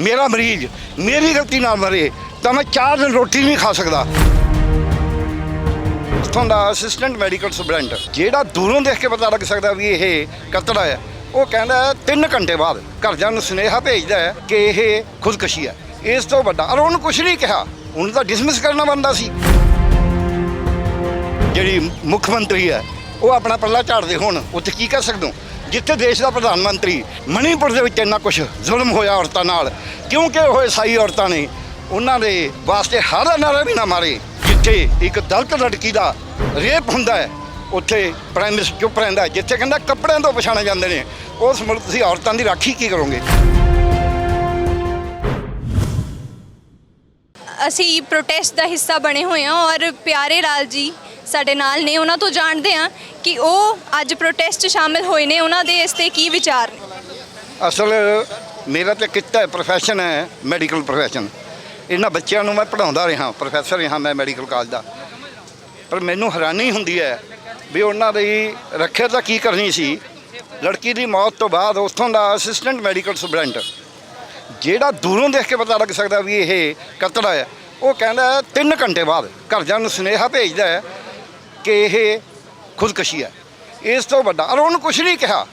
ਮੇਰਾ ਮਰੀਜ਼ ਮੇਰੀ ਗਲਤੀ ਨਾਲ ਮਰੇ ਤਾਂ ਮੈਂ 4 ਦਿਨ ਰੋਟੀ ਨਹੀਂ ਖਾ ਸਕਦਾ। ਉੱਥੋਂ ਦਾ ਅਸਿਸਟੈਂਟ ਮੈਡੀਕਲ ਸੁਪਰਡੈਂਟ ਜਿਹੜਾ ਦੂਰੋਂ ਦੇਖ ਕੇ ਪਤਾ ਲੱਗ ਸਕਦਾ ਵੀ ਇਹ ਕਤਲ ਹੈ, ਉਹ ਕਹਿੰਦਾ 3 ਘੰਟੇ ਬਾਅਦ ਘਰਦਿਆਂ ਨੂੰ ਸੁਨੇਹਾ ਭੇਜਦਾ ਹੈ ਕਿ ਇਹ ਖੁਦਕਸ਼ੀ ਹੈ। ਇਸ ਤੋਂ ਵੱਡਾ ਔਰ ਉਹਨੂੰ ਕੁਝ ਨਹੀਂ ਕਿਹਾ, ਉਹਨੂੰ ਤਾਂ ਡਿਸਮਿਸ ਕਰਨਾ ਬੰਦਾ ਸੀ। ਜਿਹੜੀ ਮੁੱਖ ਮੰਤਰੀ ਹੈ, ਉਹ ਆਪਣਾ ਪੱਲਾ ਝਾੜਦੇ ਹੁਣ, ਉੱਥੇ ਕੀ ਕਰ ਸਕਦੇ ਹੋ? ਜਿੱਥੇ ਦੇਸ਼ ਦਾ ਪ੍ਰਧਾਨ ਮੰਤਰੀ ਮਣੀਪੁਰ ਦੇ ਵਿੱਚ ਇੰਨਾ ਕੁਝ ਜ਼ੁਲਮ ਹੋਇਆ ਔਰਤਾਂ ਨਾਲ, ਕਿਉਂਕਿ ਉਹ ਈਸਾਈ ਔਰਤਾਂ ਨੇ, ਉਹਨਾਂ ਦੇ ਵਾਸਤੇ ਹਰ ਨਾਰਾ ਵੀ ਨਾ ਮਾਰੇ, ਜਿੱਥੇ ਇੱਕ ਦਲਤ ਲੜਕੀ ਦਾ ਰੇਪ ਹੁੰਦਾ ਹੈ, ਉੱਥੇ ਪ੍ਰਾਈਮ ਮਿਨਿਸਟਰ ਚੁੱਪ ਰਹਿੰਦਾ ਜਿੱਥੇ ਕਹਿੰਦਾ ਕੱਪੜਿਆਂ ਤੋਂ ਪਛਾਣੇ ਜਾਂਦੇ ਨੇ, ਉਸ ਮੁਲਕ ਤੁਸੀਂ ਔਰਤਾਂ ਦੀ ਰਾਖੀ ਕੀ ਕਰੋਗੇ? ਅਸੀਂ ਪ੍ਰੋਟੈਸਟ ਦਾ ਹਿੱਸਾ ਬਣੇ ਹੋਏ ਹਾਂ ਔਰ ਪਿਆਰੇ ਲਾਲ ਜੀ ਸਾਡੇ ਨਾਲ ਨੇ, ਉਹਨਾਂ ਤੋਂ ਜਾਣਦੇ ਹਾਂ ਕਿ ਉਹ ਅੱਜ ਪ੍ਰੋਟੈਸਟ 'ਚ ਸ਼ਾਮਿਲ ਹੋਏ ਨੇ। ਉਹਨਾਂ ਦੇ ਇਸ ਤੇ ਕੀ ਵਿਚਾਰ ਨੇ? ਅਸਲ, ਮੇਰਾ ਤੇ ਕਿੱਤਾ ਹੈ ਪ੍ਰੋਫੈਸ਼ਨ ਹੈ ਮੈਡੀਕਲ ਪ੍ਰੋਫੈਸ਼ਨ ਇਹਨਾਂ ਬੱਚਿਆਂ ਨੂੰ ਮੈਂ ਪੜ੍ਹਾਉਂਦਾ ਰਿਹਾ ਪ੍ਰੋਫੈਸਰ ਰਿਹਾ ਮੈਂ ਮੈਡੀਕਲ ਕਾਲਜ ਦਾ। ਪਰ ਮੈਨੂੰ ਹੈਰਾਨੀ ਹੁੰਦੀ ਹੈ ਵੀ ਉਹਨਾਂ ਦੀ ਰੱਖਿਆ ਤਾਂ ਕੀ ਕਰਨੀ ਸੀ? ਲੜਕੀ ਦੀ ਮੌਤ ਤੋਂ ਬਾਅਦ ਉੱਥੋਂ ਦਾ ਅਸਿਸਟੈਂਟ ਮੈਡੀਕਲ ਸੁਪਰਡੈਂਟ ਜਿਹੜਾ ਦੂਰੋਂ ਦੇਖ ਕੇ ਪਤਾ ਲੱਗ ਸਕਦਾ ਵੀ ਇਹ ਕਤਲ ਹੈ ਉਹ ਕਹਿੰਦਾ 3 ਘੰਟੇ ਬਾਅਦ ਘਰ ਜਾਣ ਨੂੰ ਸੁਨੇਹਾ ਭੇਜਦਾ ਹੈ ਕਿ ਇਹ ਖੁਦਕਸ਼ੀ ਹੈ। ਇਸ ਤੋਂ ਵੱਡਾ ਔਰ ਉਹਨੂੰ ਕੁਝ ਨਹੀਂ ਕਿਹਾ।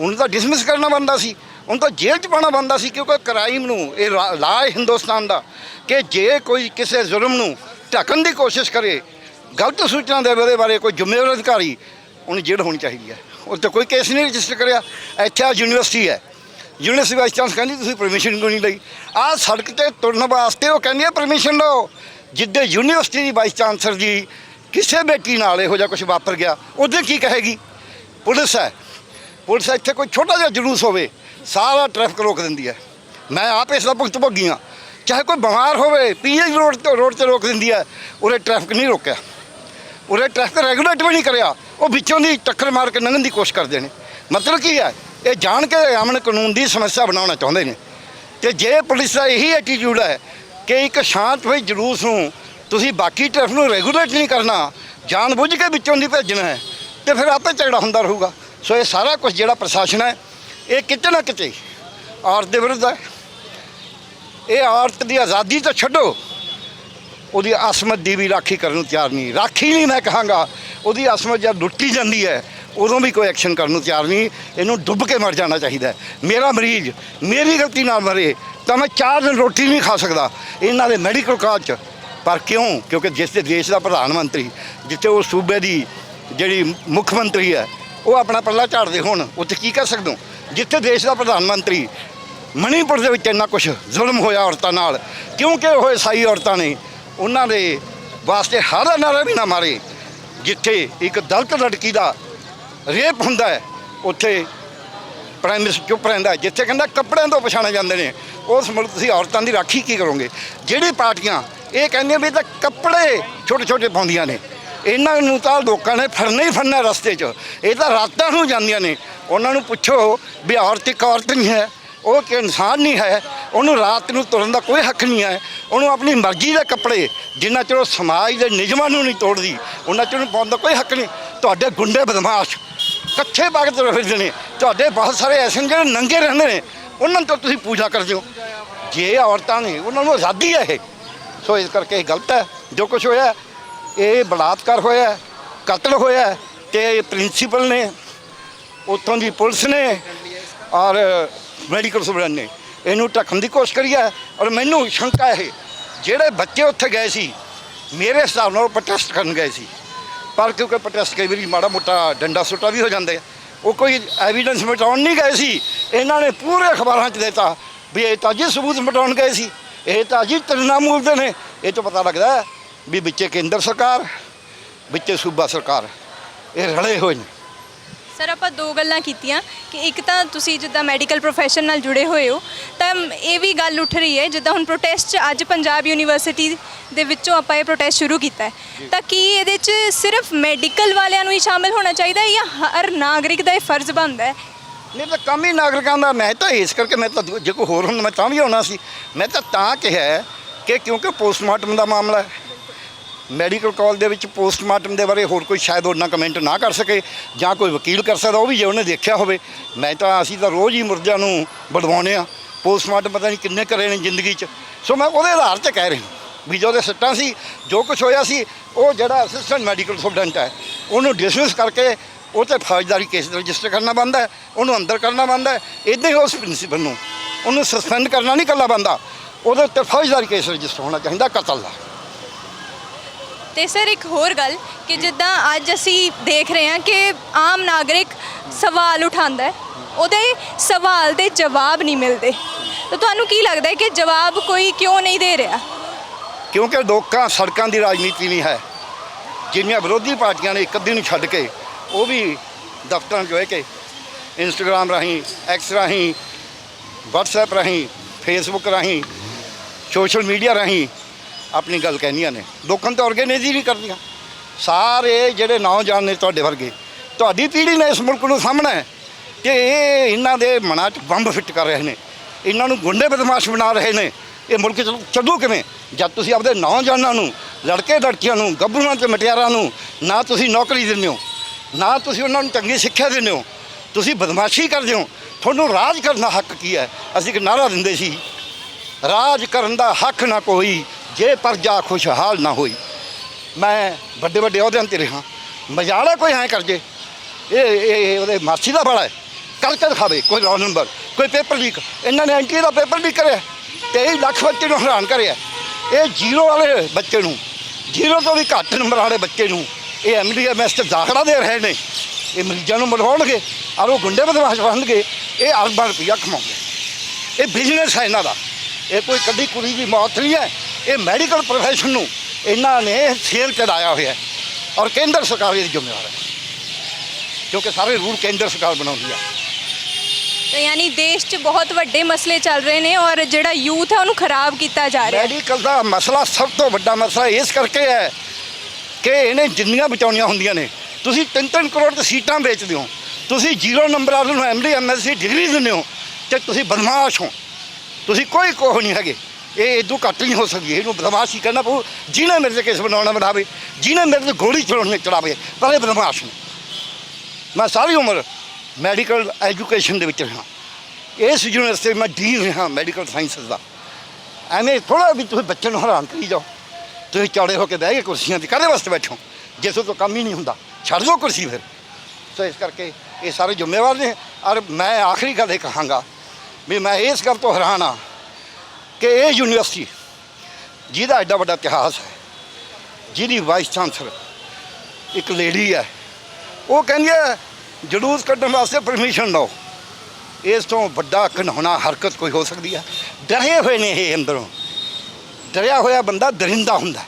ਉਹਨੂੰ ਤਾਂ ਡਿਸਮਿਸ ਕਰਨਾ ਬੰਦਾ ਸੀ। ਉਹਨੂੰ ਤਾਂ ਜੇਲ੍ਹ 'ਚ ਪਾਉਣਾ ਬੰਦਾ ਸੀ ਕਿਉਂਕਿ ਕ੍ਰਾਈਮ ਨੂੰ, ਇਹ ਰਾ- ਲਾ ਹੈ ਹਿੰਦੁਸਤਾਨ ਦਾ ਕਿ ਜੇ ਕੋਈ ਕਿਸੇ ਜ਼ੁਲਮ ਨੂੰ ਢੱਕਣ ਦੀ ਕੋਸ਼ਿਸ਼ ਕਰੇ, ਗਲਤ ਸੂਚਨਾ ਦੇ ਉਹਦੇ ਬਾਰੇ ਕੋਈ ਜ਼ਿੰਮੇਵਾਰ ਅਧਿਕਾਰੀ, ਉਹਨੂੰ ਜੇਲ੍ਹ ਹੋਣੀ ਚਾਹੀਦੀ ਹੈ। ਉਹ ਤੇ ਕੋਈ ਕੇਸ ਨਹੀਂ ਰਜਿਸਟਰ ਕਰਿਆ। ਇੱਥੇ ਆ ਯੂਨੀਵਰਸਿਟੀ ਹੈ। ਯੂਨੀਵਰਸਿਟੀ ਵਾਈਸ ਚਾਂਸ ਕਹਿੰਦੀ ਤੁਸੀਂ ਪਰਮਿਸ਼ਨ ਕਿਉਂ ਨਹੀਂ ਲਈ? ਆਹ ਸੜਕ ਤੇ ਤੁਰਨ ਵਾਸਤੇ ਉਹ ਕਹਿੰਦੀ ਹੈ ਪਰਮਿਸ਼ਨ ਲਓ। ਜਿੱਦੇ ਯੂਨੀਵਰਸਿਟੀ ਦੀ ਵਾਈਸ ਚਾਂਸਲਰ ਜੀ ਕਿਸੇ ਬੇਟੀ ਨਾਲ ਇਹੋ ਜਿਹਾ ਕੁਝ ਵਾਪਰ ਗਿਆ, ਉਹਦੇ ਕੀ ਕਹੇਗੀ? ਪੁਲਿਸ ਹੈ। ਪੁਲਿਸ ਇੱਥੇ ਕੋਈ ਛੋਟਾ ਜਿਹਾ ਜਲੂਸ ਹੋਵੇ, ਸਾਰਾ ਟ੍ਰੈਫਿਕ ਰੋਕ ਦਿੰਦੀ ਹੈ। ਮੈਂ ਆਪ ਇਸ ਦਾ ਭੁਗਤ ਭੋਗੀ ਹਾਂ। ਚਾਹੇ ਕੋਈ ਬਿਮਾਰ ਹੋਵੇ ਪੀਐਚ ਰੋਡ ਤੇ ਰੋਡ ਤੇ ਰੋਕ ਦਿੰਦੀ ਹੈ, ਉਰੇ ਟ੍ਰੈਫਿਕ ਨਹੀਂ ਰੋਕਿਆ। ਉਰੇ ਟ੍ਰੈਫਿਕ ਰੈਗੂਲੇਟ ਵੀ ਨਹੀਂ ਕਰਿਆ। ਉਹ ਵਿੱਚੋਂ ਦੀ ਟੱਕਰ ਮਾਰ ਕੇ ਲੰਘਣ ਦੀ ਕੋਸ਼ਿਸ਼ ਕਰਦੇ ਨੇ। ਮਤਲਬ ਕੀ ਹੈ, ਇਹ ਜਾਣ ਕੇ ਅਮਨ ਕਾਨੂੰਨ ਦੀ ਸਮੱਸਿਆ ਬਣਾਉਣਾ ਚਾਹੁੰਦੇ ਨੇ। ਤੇ ਜੇ ਪੁਲਿਸ ਦਾ ਇਹੀ ਐਟੀਟਿਊਡ ਹੈ ਕਿ ਇੱਕ ਸ਼ਾਂਤ ਹੋਈ ਜਲੂਸ ਨੂੰ ਤੁਸੀਂ ਬਾਕੀ ਟ੍ਰੈਫਿਕ ਨੂੰ ਰੈਗੂਲੇਟ ਨਹੀਂ ਕਰਨਾ ਜਾਣ ਬੁੱਝ ਕੇ ਵਿੱਚੋਂ ਦੀ ਭੇਜਣਾ ਹੈ, ਤੇ ਫਿਰ ਆਪੇ ਝਗੜਾ ਹੁੰਦਾ ਰਹੂਗਾ। ਸੋ ਇਹ ਸਾਰਾ ਕੁਝ ਜਿਹੜਾ ਪ੍ਰਸ਼ਾਸਨ ਹੈ, ਇਹ ਕਿਤੇ ਨਾ ਕਿਤੇ ਔਰਤ ਦੇ ਵਿਰੁੱਧ ਹੈ। ਇਹ ਔਰਤ ਦੀ ਆਜ਼ਾਦੀ ਤਾਂ ਛੱਡੋ, ਉਹਦੀ ਅਸਮਤ ਦੀ ਵੀ ਰਾਖੀ ਕਰਨ ਨੂੰ ਤਿਆਰ ਨਹੀਂ। ਰਾਖੀ ਨਹੀਂ ਮੈਂ ਕਹਾਂਗਾ, ਉਹਦੀ ਅਸਮਤ ਜਦ ਲੁੱਟੀ ਜਾਂਦੀ ਹੈ, ਉਦੋਂ ਵੀ ਕੋਈ ਐਕਸ਼ਨ ਕਰਨ ਨੂੰ ਤਿਆਰ ਨਹੀਂ, ਇਹਨੂੰ ਡੁੱਬ ਕੇ ਮਰ ਜਾਣਾ ਚਾਹੀਦਾ ਮੇਰਾ ਮਰੀਜ਼, ਮੇਰੀ ਗਲਤੀ ਨਾਲ ਮਰੇ, ਤਾਂ ਮੈਂ ਚਾਰ ਦਿਨ ਰੋਟੀ ਨਹੀਂ ਖਾ ਸਕਦਾ। ਇਹਨਾਂ ਦੇ ਮੈਡੀਕਲ ਕਾਲਜ 'ਚ ਪਰ ਕਿਉਂ? ਕਿਉਂਕਿ ਜਿਸ ਦੇ ਦੇਸ਼ ਦਾ ਪ੍ਰਧਾਨ ਮੰਤਰੀ, ਜਿੱਥੇ ਉਹ ਸੂਬੇ ਦੀ ਜਿਹੜੀ ਮੁੱਖ ਮੰਤਰੀ ਹੈ, ਉਹ ਆਪਣਾ ਪੱਲਾ ਝਾੜਦੇ ਹੋਣ, ਉੱਥੇ ਕੀ ਕਰ ਸਕਦੇ ਹੋ? ਜਿੱਥੇ ਦੇਸ਼ ਦਾ ਪ੍ਰਧਾਨ ਮੰਤਰੀ, ਮਣੀਪੁਰ ਦੇ ਵਿੱਚ ਇੰਨਾ ਕੁਝ ਜ਼ੁਲਮ ਹੋਇਆ ਔਰਤਾਂ ਨਾਲ, ਕਿਉਂਕਿ ਉਹ ਈਸਾਈ ਔਰਤਾਂ ਨੇ, ਉਹਨਾਂ ਦੇ ਵਾਸਤੇ ਹਰ ਨਾਰਾ ਵੀ ਨਾ ਮਾਰੇ, ਜਿੱਥੇ ਇੱਕ ਦਲਤ ਲੜਕੀ ਦਾ ਰੇਪ ਹੁੰਦਾ ਹੈ, ਉੱਥੇ ਪ੍ਰਾਈਮ ਮਿਨਿਸਟਰ ਚੁੱਪ ਰਹਿੰਦਾ ਜਿੱਥੇ ਕਹਿੰਦਾ ਕੱਪੜਿਆਂ ਤੋਂ ਪਛਾਣੇ ਜਾਂਦੇ ਨੇ, ਉਸ ਮੁਲਕ ਤੁਸੀਂ ਔਰਤਾਂ ਦੀ ਰਾਖੀ ਕੀ ਕਰੋਗੇ? ਜਿਹੜੀ ਪਾਰਟੀਆਂ ਇਹ ਕਹਿੰਦੀਆਂ ਵੀ ਇਹ ਤਾਂ ਕੱਪੜੇ ਛੋਟੇ ਛੋਟੇ ਪਾਉਂਦੀਆਂ ਨੇ। ਇਹਨਾਂ ਨੂੰ ਤਾਂ ਲੋਕਾਂ ਨੇ ਫੜਨਾ ਹੀ ਫੜਨਾ ਰਸਤੇ 'ਚ। ਇਹ ਤਾਂ ਰਾਤਾਂ ਨੂੰ ਜਾਂਦੀਆਂ ਨੇ। ਉਹਨਾਂ ਨੂੰ ਪੁੱਛੋ ਵੀ ਔਰਤ ਇੱਕ ਔਰਤ ਨਹੀਂ ਹੈ, ਉਹ ਕਿ ਇਨਸਾਨ ਨਹੀਂ ਹੈ, ਉਹਨੂੰ ਰਾਤ ਨੂੰ ਤੁਰਨ ਦਾ ਕੋਈ ਹੱਕ ਨਹੀਂ ਹੈ। ਉਹਨੂੰ ਆਪਣੀ ਮਰਜ਼ੀ ਦੇ ਕੱਪੜੇ, ਜਿੰਨਾ ਚਿਰ ਉਹ ਸਮਾਜ ਦੇ ਨਿਯਮਾਂ ਨੂੰ ਨਹੀਂ ਤੋੜਦੀ, ਉਹਨਾਂ ਚਿਰ ਉਹਨੂੰ ਪਾਉਣ ਦਾ ਕੋਈ ਹੱਕ ਨਹੀਂ। ਤੁਹਾਡੇ ਗੁੰਡੇ ਬਦਮਾਸ਼ ਕੱਚੇ ਬਾਗ ਤੇ ਨੇ। ਤੁਹਾਡੇ ਬਹੁਤ ਸਾਰੇ ਐਸੇ ਨੇ ਜਿਹੜੇ ਨੰਗੇ ਰਹਿੰਦੇ ਨੇ। ਉਹਨਾਂ ਤੋਂ ਤੁਸੀਂ ਪੂਜਾ ਕਰਦੇ ਹੋ। ਜੇ ਔਰਤਾਂ ਨੇ, ਉਹਨਾਂ ਨੂੰ ਆਜ਼ਾਦੀ ਹੈ ਇਹ। ਸੋ ਇਸ ਕਰਕੇ ਇਹ ਗਲਤ ਹੈ। ਜੋ ਕੁਝ ਹੋਇਆ, ਇਹ ਬਲਾਤਕਾਰ ਹੋਇਆ, ਕਤਲ ਹੋਇਆ ਹੈ ਤੇ ਪ੍ਰਿੰਸੀਪਲ ਨੇ, ਉੱਥੋਂ ਦੀ ਪੁਲਿਸ ਨੇ ਔਰ ਮੈਡੀਕਲ ਸੁਪਰਡੈਂਟ ਨੇ ਇਹਨੂੰ ਢੱਕਣ ਦੀ ਕੋਸ਼ਿਸ਼ ਕਰੀ ਹੈ ਔਰ ਮੈਨੂੰ ਸ਼ੰਕਾ ਹੈ, ਜਿਹੜੇ ਬੱਚੇ ਉੱਥੇ ਗਏ ਸੀ, ਮੇਰੇ ਹਿਸਾਬ ਨਾਲ ਪ੍ਰੋਟੈਸਟ ਕਰਨ ਗਏ ਸੀ। ਪਰ ਕਿਉਂਕਿ ਪ੍ਰੋਟੈਸਟ ਕਈ ਵਾਰੀ ਮਾੜਾ ਮੋਟਾ ਡੰਡਾ ਸੁੱਟਾ ਵੀ ਹੋ ਜਾਂਦੇ ਉਹ ਕੋਈ ਐਵੀਡੈਂਸ ਮਿਟਾਉਣ ਨਹੀਂ ਗਏ ਸੀ, ਇਹਨਾਂ ਨੇ ਪੂਰੇ ਅਖਬਾਰਾਂ 'ਚ ਦਿੱਤਾ ਵੀ ਇਹ ਤਾਂ ਜੀ ਸਬੂਤ ਮਿਟਾਉਣ ਗਏ ਸੀ। ਇਹ ਤਾਂ ਜੀ ਤ੍ਰਿਣਮੂਲ ਦੇ ਨੇ। ਇਹ ਤੋਂ ਪਤਾ ਲੱਗਦਾ ਵੀ ਵਿੱਚੇ ਕੇਂਦਰ ਸਰਕਾਰ ਵਿੱਚੇ ਸੂਬਾ ਸਰਕਾਰ ਇਹ ਰਲੇ ਹੋਏ ਨੇ। ਸਰ ਆਪਾਂ ਦੋ ਗੱਲਾਂ ਕੀਤੀਆਂ ਕਿ ਇੱਕ ਤਾਂ ਤੁਸੀਂ ਜਿੱਦਾਂ ਮੈਡੀਕਲ ਪ੍ਰੋਫੈਸ਼ਨ ਨਾਲ ਜੁੜੇ ਹੋਏ ਹੋ ਤਾਂ ਇਹ ਵੀ ਗੱਲ ਉੱਠ ਰਹੀ ਹੈ ਜਿੱਦਾਂ ਹੁਣ ਪ੍ਰੋਟੈਸਟ 'ਚ ਅੱਜ ਪੰਜਾਬ ਯੂਨੀਵਰਸਿਟੀ ਦੇ ਵਿੱਚੋਂ ਆਪਾਂ ਇਹ ਪ੍ਰੋਟੈਸਟ ਸ਼ੁਰੂ ਕੀਤਾ ਹੈ। ਤਾਂ ਕੀ ਇਹਦੇ 'ਚ ਸਿਰਫ ਮੈਡੀਕਲ ਵਾਲਿਆਂ ਨੂੰ ਹੀ ਸ਼ਾਮਿਲ ਹੋਣਾ ਚਾਹੀਦਾ ਹੈ ਜਾਂ ਹਰ ਨਾਗਰਿਕ ਦਾ ਇਹ ਫਰਜ਼ ਬਣਦਾ ਹੈ ਨਹੀਂ ਤਾਂ ਕੰਮ ਹੀ ਨਾਗਰਿਕਾਂ ਦਾ, ਮੈਂ ਤਾਂ ਇਸ ਕਰਕੇ ਮੈਂ ਤਾਂ ਦੂ- ਜੇ ਕੋਈ ਹੋਰ ਹੁੰਦਾ, ਮੈਂ ਤਾਂ ਵੀ ਆਉਣਾ ਸੀ। ਮੈਂ ਤਾਂ ਤਾਂ ਕਿਹਾ ਹੈ ਕਿ ਕਿਉਂਕਿ ਪੋਸਟਮਾਰਟਮ ਦਾ ਮਾਮਲਾ ਹੈ। ਮੈਡੀਕਲ ਕਾਲਜ ਦੇ ਵਿੱਚ ਪੋਸਟਮਾਰਟਮ ਦੇ ਬਾਰੇ ਹੋਰ ਕੋਈ ਸ਼ਾਇਦ ਉਹਨਾਂ ਕਮੈਂਟ ਨਾ ਕਰ ਸਕੇ ਜਾਂ ਕੋਈ ਵਕੀਲ ਕਰ ਸਕਦਾ, ਉਹ ਵੀ ਜੇ ਉਹਨੇ ਦੇਖਿਆ ਹੋਵੇ। ਮੈਂ ਤਾਂ ਅਸੀਂ ਤਾਂ ਰੋਜ਼ ਹੀ ਮੁਰਦਿਆਂ ਨੂੰ ਬੜਵਾਉਂਦੇ ਆ ਪੋਸਟਮਾਰਟਮ ਪਤਾ ਨਹੀਂ ਕਿੰਨੇ ਕਰੇ ਨੇ ਜ਼ਿੰਦਗੀ 'ਚ। ਸੋ ਮੈਂ ਉਹਦੇ ਆਧਾਰ ਤੇ ਕਹਿ ਰਿਹਾ ਵੀ ਜੋ ਉਹਦੇ ਸੱਟਾਂ ਸੀ, ਜੋ ਕੁਝ ਹੋਇਆ ਸੀ, ਉਹ ਜਿਹੜਾ ਅਸਿਸਟੈਂਟ ਮੈਡੀਕਲ ਸੁਪਰਡੈਂਟ ਹੈ, ਉਹਨੂੰ ਡਿਸਮਿਸ ਕਰਕੇ ਉਹ ਤੇ ਫੌਜਦਾਰੀ ਕੇਸ ਰਜਿਸਟਰ ਕਰਨਾ ਬੰਦਾ ਹੈ ਉਹਨੂੰ ਅੰਦਰ ਕਰਨਾ ਬੰਦਾ ਹੈ ਇਦਾਂ ਹੀ ਉਸ ਪ੍ਰਿੰਸੀਪਲ ਨੂੰ। ਉਹਨੂੰ ਸਸਪੈਂਡ ਕਰਨਾ ਨਹੀਂ ਕੱਲਾ ਬੰਦਾ। ਉਹਦੇ ਉੱਤੇ ਫੌਜਦਾਰੀ ਕੇਸ ਰਜਿਸਟਰ ਹੋਣਾ ਚਾਹੀਦਾ ਕਤਲ ਦਾ। ਤੇ ਸਰ ਇੱਕ ਹੋਰ ਗੱਲ ਕਿ ਜਿੱਦਾਂ ਅੱਜ ਅਸੀਂ ਦੇਖ ਰਹੇ ਹਾਂ ਕਿ ਆਮ ਨਾਗਰਿਕ ਸਵਾਲ ਉਠਾਉਂਦਾ ਹੈ ਉਹਦੇ ਸਵਾਲ ਦੇ ਜਵਾਬ ਨਹੀਂ ਮਿਲਦੇ। ਤਾਂ ਤੁਹਾਨੂੰ ਕੀ ਲੱਗਦਾ ਹੈ ਕਿ ਜਵਾਬ ਕੋਈ ਕਿਉਂ ਨਹੀਂ ਦੇ ਰਿਹਾ? ਕਿਉਂਕਿ ਲੋਕਾਂ ਸੜਕਾਂ ਦੀ ਰਾਜਨੀਤੀ ਨਹੀਂ ਹੈ। ਜਿੰਨੀਆਂ ਵਿਰੋਧੀ ਪਾਰਟੀਆਂ ਨੇ ਇੱਕ ਅੱਧੀ ਨੂੰ ਛੱਡ ਕੇ ਉਹ ਵੀ ਦਫ਼ਤਰਾਂ 'ਚ ਹੋਏ ਕਿ ਇੰਸਟਾਗ੍ਰਾਮ ਰਾਹੀਂ ਐਕਸ ਰਾਹੀਂ, WhatsApp ਰਾਹੀਂ ਫੇਸਬੁੱਕ ਰਾਹੀਂ ਸੋਸ਼ਲ ਮੀਡੀਆ ਰਾਹੀਂ ਆਪਣੀ ਗੱਲ ਕਹਿੰਦੀਆਂ ਨੇ। ਲੋਕਾਂ ਨੂੰ ਤਾਂ ਆਰਗੇਨਾਈਜ਼ ਹੀ ਨਹੀਂ ਕਰਦੀਆਂ। ਸਾਰੇ ਜਿਹੜੇ ਨੌਜਵਾਨ ਨੇ ਤੁਹਾਡੇ ਵਰਗੇ, ਤੁਹਾਡੀ ਪੀੜ੍ਹੀ ਨੇ ਇਸ ਮੁਲਕ ਨੂੰ ਸਾਹਮਣਾ ਹੈ ਕਿ ਇਹ ਇਹਨਾਂ ਦੇ ਮਨਾਂ 'ਚ ਬੰਬ ਫਿੱਟ ਕਰ ਰਹੇ ਨੇ। ਇਹਨਾਂ ਨੂੰ ਗੁੰਡੇ ਬਦਮਾਸ਼ ਬਣਾ ਰਹੇ ਨੇ। ਇਹ ਮੁਲਕ ਚ ਚੱਲੂ ਕਿਵੇਂ? ਜਦ ਤੁਸੀਂ ਆਪਦੇ ਨੌਜਵਾਨਾਂ ਨੂੰ ਲੜਕੇ ਲੜਕੀਆਂ ਨੂੰ, ਗੱਭਰੂਆਂ ਤੇ ਮਟਿਆਰਾਂ ਨੂੰ ਨਾ ਤੁਸੀਂ ਨੌਕਰੀ ਦਿੰਦੇ ਹੋ ਨਾ ਤੁਸੀਂ ਉਹਨਾਂ ਨੂੰ ਚੰਗੀ ਸਿੱਖਿਆ ਦਿੰਦੇ ਹੋ, ਤੁਸੀਂ ਬਦਮਾਸ਼ੀ ਕਰਦੇ ਹੋ, ਤੁਹਾਨੂੰ ਰਾਜ ਕਰਨ ਦਾ ਹੱਕ ਕੀ ਹੈ? ਅਸੀਂ ਇੱਕ ਨਾਰਾ ਦਿੰਦੇ ਸੀ, ਰਾਜ ਕਰਨ ਦਾ ਹੱਕ ਨਾ ਕੋਈ, ਜੇ ਪ੍ਰਜਾ ਖੁਸ਼ਹਾਲ ਨਾ ਹੋਈ। ਮੈਂ ਵੱਡੇ ਵੱਡੇ ਅਹੁਦਿਆਂ ਤੇ ਰਿਹਾ, ਮਜਾਲਾ ਕੋਈ ਐਂ ਕਰ ਜੇ। ਇਹ ਇਹ ਉਹਦੇ ਮਾਸੀ ਦਾ ਬੜਾ ਹੈ ਕਰਕੇ ਦਿਖਾਵੇ, ਕੋਈ ਰੌਲ ਨੰਬਰ ਕੋਈ ਪੇਪਰ ਲੀਕ ਇਹਨਾਂ ਨੇ ਐਂਟੀ ਦਾ ਪੇਪਰ ਲੀਕ ਕਰਿਆ 23 ਲੱਖ ਬੱਚੇ ਨੂੰ ਹੈਰਾਨ ਕਰਿਆ। ਇਹ ਜ਼ੀਰੋ ਵਾਲੇ ਬੱਚੇ ਨੂੰ ਜ਼ੀਰੋ ਤੋਂ ਵੀ ਘੱਟ ਨੰਬਰ ਵਾਲੇ ਬੱਚੇ ਨੂੰ ਇਹ ਐਮਡੀਐਮਐਸ ਤੇ ਦਾਖਲਾ ਦੇ ਰਹੇ ਨੇ। ਇਹ ਮਰੀਜ਼ਾਂ ਨੂੰ ਮਰਵਾਉਣਗੇ ਔਰ ਉਹ ਗੁੰਡੇ ਬਦਮਾਸ਼ ਬਣਨਗੇ। ਇਹ ਅਰਬਾਂ ਰੁਪਈਆ ਕਮਾਉਂਦੇ ਇਹ ਬਿਜ਼ਨਸ ਹੈ ਇਹਨਾਂ ਦਾ। ਇਹ ਕੋਈ ਕੱਢੀ ਕੁੜੀ ਦੀ ਮੌਤ ਨਹੀਂ ਹੈ। ਇਹ ਮੈਡੀਕਲ ਪ੍ਰੋਫੈਸ਼ਨ ਨੂੰ ਇਹਨਾਂ ਨੇ ਸੇਲ ਚੜਾਇਆ ਹੋਇਆ ਹੈ। ਔਰ ਕੇਂਦਰ ਸਰਕਾਰ ਇਹਦੀ ਜ਼ਿੰਮੇਵਾਰ ਹੈ। ਕਿਉਂਕਿ ਸਾਰੇ ਰੂਲ ਕੇਂਦਰ ਸਰਕਾਰ ਬਣਾਉਂਦੀ ਹੈ। ਤਾਂ ਯਾਨੀ ਦੇਸ਼ 'ਚ ਬਹੁਤ ਵੱਡੇ ਮਸਲੇ ਚੱਲ ਰਹੇ ਨੇ ਔਰ ਜਿਹੜਾ ਯੂਥ ਹੈ ਉਹਨੂੰ ਖਰਾਬ ਕੀਤਾ ਜਾ ਰਿਹਾ ਹੈ। ਮੈਡੀਕਲ ਦਾ ਮਸਲਾ ਸਭ ਤੋਂ ਵੱਡਾ ਮਸਲਾ ਇਸ ਕਰਕੇ ਹੈ ਕਿ ਇਹਨੇ ਜਿੰਨੀਆਂ ਬਚਾਉਣੀਆਂ ਹੁੰਦੀਆਂ ਨੇ, ਤੁਸੀਂ 3-3 ਕਰੋੜ ਦੀ ਸੀਟਾਂ ਵੇਚਦੇ ਹੋ ਤੁਸੀਂ ਜ਼ੀਰੋ ਨੰਬਰ ਵਾਲੇ ਨੂੰ ਐਮਡੀ ਐਮਐਸਸੀ ਡਿਗਰੀ ਦਿੰਦੇ ਹੋ ਤੇ ਤੁਸੀਂ ਬਦਮਾਸ਼ ਹੋ। ਤੁਸੀਂ ਕੋਈ ਕੋਹ ਨਹੀਂ ਹੈਗੇ। ਇਹ ਇਦੋਂ ਘੱਟ ਨਹੀਂ ਹੋ ਸਕਦੀ, ਇਹਨੂੰ ਬਦਮਾਸ਼ ਹੀ ਕਰਨਾ ਪਊ। ਜਿਹਨੇ ਮੇਰੇ ਤੇ ਕੇਸ ਬਣਾਉਣਾ ਬਣਾਵੇ, ਜਿਹਨੇ ਮੇਰੇ ਤੇ ਗੋਲੀ ਚਲਾਉਣੀ ਚਲਾਵੇ, ਪਰ ਇਹ ਬਦਮਾਸ਼ ਨੇ। ਮੈਂ ਸਾਰੀ ਉਮਰ ਮੈਡੀਕਲ ਐਜੂਕੇਸ਼ਨ ਦੇ ਵਿੱਚ ਰਿਹਾ। ਇਸ ਯੂਨੀਵਰਸਿਟੀ ਮੈਂ ਡੀਨ ਰਿਹਾ ਮੈਡੀਕਲ ਸਾਇੰਸਸ ਦਾ। ਐਵੇਂ ਥੋੜਾ ਵੀ ਤੁਸੀਂ ਬੱਚੇ ਨੂੰ ਹੈਰਾਨ ਕਰੀ ਜਾਓ। ਤੁਸੀਂ ਚੌੜੇ ਹੋ ਕੇ ਬਹਿ ਗਏ ਕੁਰਸੀਆਂ ਤੇ, ਕਾਹਦੇ ਵਾਸਤੇ ਬੈਠੋ ਜਿਸ ਤੋਂ ਕੰਮ ਹੀ ਨਹੀਂ ਹੁੰਦਾ। ਛੱਡ ਦਿਓ ਕੁਰਸੀ ਫਿਰ। ਸੋ ਇਸ ਕਰਕੇ ਇਹ ਸਾਰੇ ਜ਼ਿੰਮੇਵਾਰ ਨੇ। ਔਰ ਮੈਂ ਆਖਰੀ ਗੱਲ ਇਹ ਕਹਾਂਗਾ ਵੀ ਮੈਂ ਇਸ ਗੱਲ ਤੋਂ ਹੈਰਾਨ ਹਾਂ ਕਿ ਇਹ ਯੂਨੀਵਰਸਿਟੀ, ਜਿਹਦਾ ਐਡਾ ਵੱਡਾ ਇਤਿਹਾਸ ਹੈ, ਜਿਹਦੀ ਵਾਈਸ ਚਾਂਸਲਰ ਇੱਕ ਲੇਡੀ ਹੈ, ਉਹ ਕਹਿੰਦੀ ਹੈ, ਜਲੂਸ ਕੱਢਣ ਵਾਸਤੇ ਪਰਮਿਸ਼ਨ ਲਓ। ਇਸ ਤੋਂ ਵੱਡਾ ਘਿਨਾਉਣਾ ਹਰਕਤ ਕੋਈ ਹੋ ਸਕਦੀ ਹੈ। ਡਰੇ ਹੋਏ ਨੇ ਇਹ ਅੰਦਰੋਂ। ਡਰਿਆ ਹੋਇਆ ਬੰਦਾ ਦਰਿੰਦਾ ਹੁੰਦਾ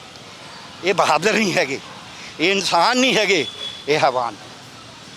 ਇਹ ਬਹਾਦਰ ਨਹੀਂ ਹੈਗੇ। ਇਹ ਇਨਸਾਨ ਨਹੀਂ ਹੈਗੇ। ਇਹ ਹੈਵਾਨ।